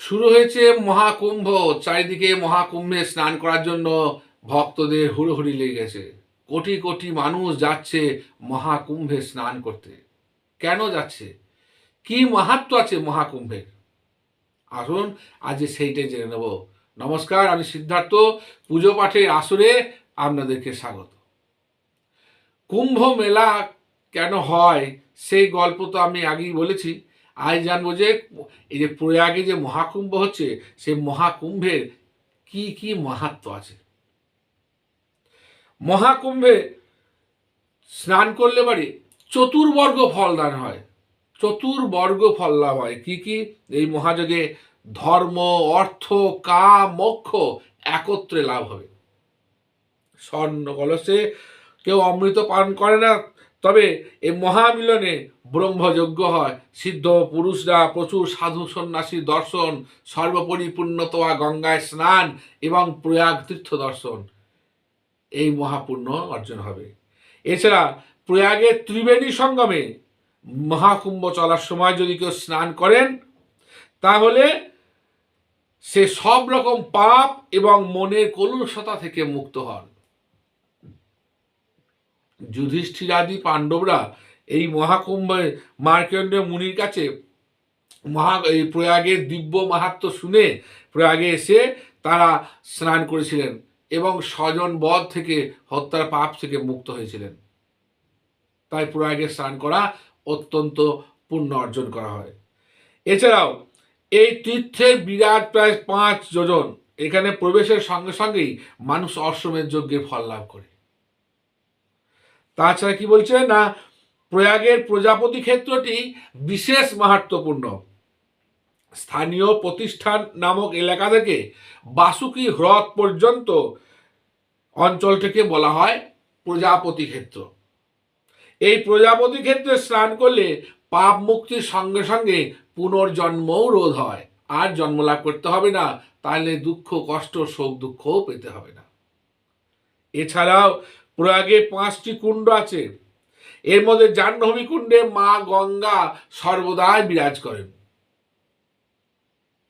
শুরু হয়েছে মহাকুম্ভ, চারিদিকে মহাকুম্ভে স্নান করার জন্য ভক্তদের হুড়োহুড়ি লেগে গেছে। কোটি কোটি মানুষ যাচ্ছে মহাকুম্ভে স্নান করতে। কেন যাচ্ছে? কি মাহাত্ম আছে মহাকুম্ভের? আসুন, আজ সেইটাই জেনে নেব। নমস্কার, আমি সিদ্ধার্থ। পুজো পাঠের আসরে আপনাদেরকে স্বাগত। কুম্ভ মেলা কেন হয়? সেই গল্প তো আমি আগেই বলেছি। আজ জানব যে, এই যে প্রয়াগে যে মহাকুম্ভ হচ্ছে, সেই মহাকুম্ভের কি কি মাহাত্ম আছে? মহাকুম্ভে স্নান করলে পারে চতুর্বর্গ ফলদান হয়। চতুর্বর্গ ফল লাভ হয়। কি কি? এই মহাযোগে ধর্ম, অর্থ, কাম, মোক্ষ একত্রে লাভ হবে। স্বর্ণ কলসে কেউ অমৃত পান করে না তবে এই মহামিলনে ব্রহ্মযজ্ঞ হয়। সিদ্ধ পুরুষরা প্রচুর সাধু সন্ন্যাসীর দর্শন, সর্বোপরি গঙ্গায় স্নান এবং প্রয়াগ তীর্থ দর্শন। এই মহাপুণ্য অর্জন হবে। এছাড়া প্রয়াগের ত্রিবেণী সঙ্গমে মহাকুম্ভ চলার সময় যদি কেউ স্নান করেন, তাহলে সে সব রকম পাপ এবং মনের কলুষতা থেকে মুক্ত হন। যুধিষ্ঠিরাদি পাণ্ডবরা এই মহাকুম্ভে মার্কেন্দ্র মুনির কাছে মহা, এই প্রয়াগের দিব্য মাহাত্ম শুনে প্রয়াগে এসে তারা স্নান করেছিলেন এবং স্বজন বধ থেকে হত্যার পাপ থেকে মুক্ত হয়েছিলেন। তাই প্রয়াগে স্নান করা অত্যন্ত পুণ্য অর্জন করা হয়। এছাড়াও এই তীর্থের বিরাট প্রায় পাঁচ যোজন এখানে প্রবেশের সঙ্গে সঙ্গেই মানুষ অশ্বমেধ যজ্ঞের ফল লাভ করে। তাছাড়া কি বলছে? না, প্রয়াগের প্রজাপতি ক্ষেত্রটি বিশেষ মাহাত্মপূর্ণ স্থানীয় প্রতিষ্ঠান নামক এলাকা থেকে বাসুকি হ্রদ পর্যন্ত অঞ্চলটিকে বলা হয় প্রজাপতি ক্ষেত্র। এই প্রজাপতি ক্ষেত্রে স্নান করলে পাপ মুক্তির সঙ্গে সঙ্গে পুনর্জন্মও রোধ হয়। আর জন্ম লাভ করতে হবে না, তাহলে দুঃখ, কষ্ট, শোক, দুঃখও পেতে হবে না। এছাড়াও প্রয়াগে পাঁচটি কুণ্ড আছে। এর মধ্যে জাহ্নবী কুণ্ডে মা গঙ্গা সর্বদাই বিরাজ করেন।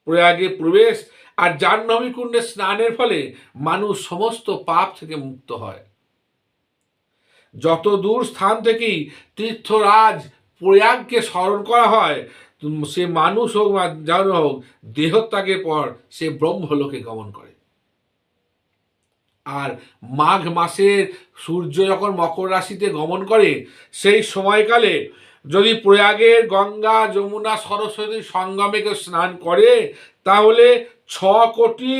প্রয়াগে প্রবেশ আর জাহ্নবী কুণ্ডে স্নানের ফলে মানুষ সমস্ত পাপ থেকে মুক্ত হয়। যত দূর স্থান থেকেই তীর্থরাজ প্রয়াগকে স্মরণ করা হয়, সে মানুষ হোক বা হোক, দেহত্যাগের পর সে ব্রহ্মলোকে গমন করে। আর মাঘ মাসের সূর্য যখন মকর রাশিতে গমন করে, সেই সময়কালে যদি প্রয়াগের গঙ্গা, যমুনা, সরস্বতী সঙ্গমে কেউ স্নান করে, তাহলে ছ কোটি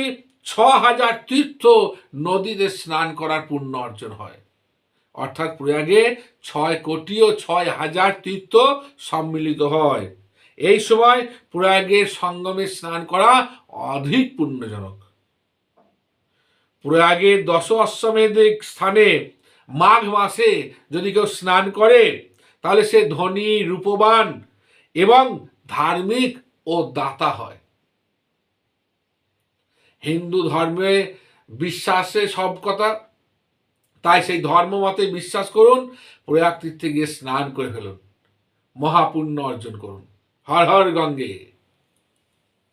ছ হাজার তীর্থ নদীতে স্নান করার পুণ্য অর্জন হয়। অর্থাৎ প্রয়াগে ছয় কোটি ও ছয় হাজার তীর্থ সম্মিলিত হয়। এই সময় প্রয়াগের সঙ্গমে স্নান করা অধিক পুণ্যজনক। প্রয়াগের দশ অশ্বমেধিক স্থানে মাঘ মাসে যদি কেউ স্নান করে, তাহলে সে ধনী, রূপবান এবং ধার্মিক ও দাতা হয়। হিন্দু ধর্মে বিশ্বাসে সব কথা, তাই সেই ধর্ম মতে বিশ্বাস করুন প্রয়াগ তীর্থে গিয়ে স্নান করে ফেলুন, মহাপুণ্য অর্জন করুন। হর হর গঙ্গে।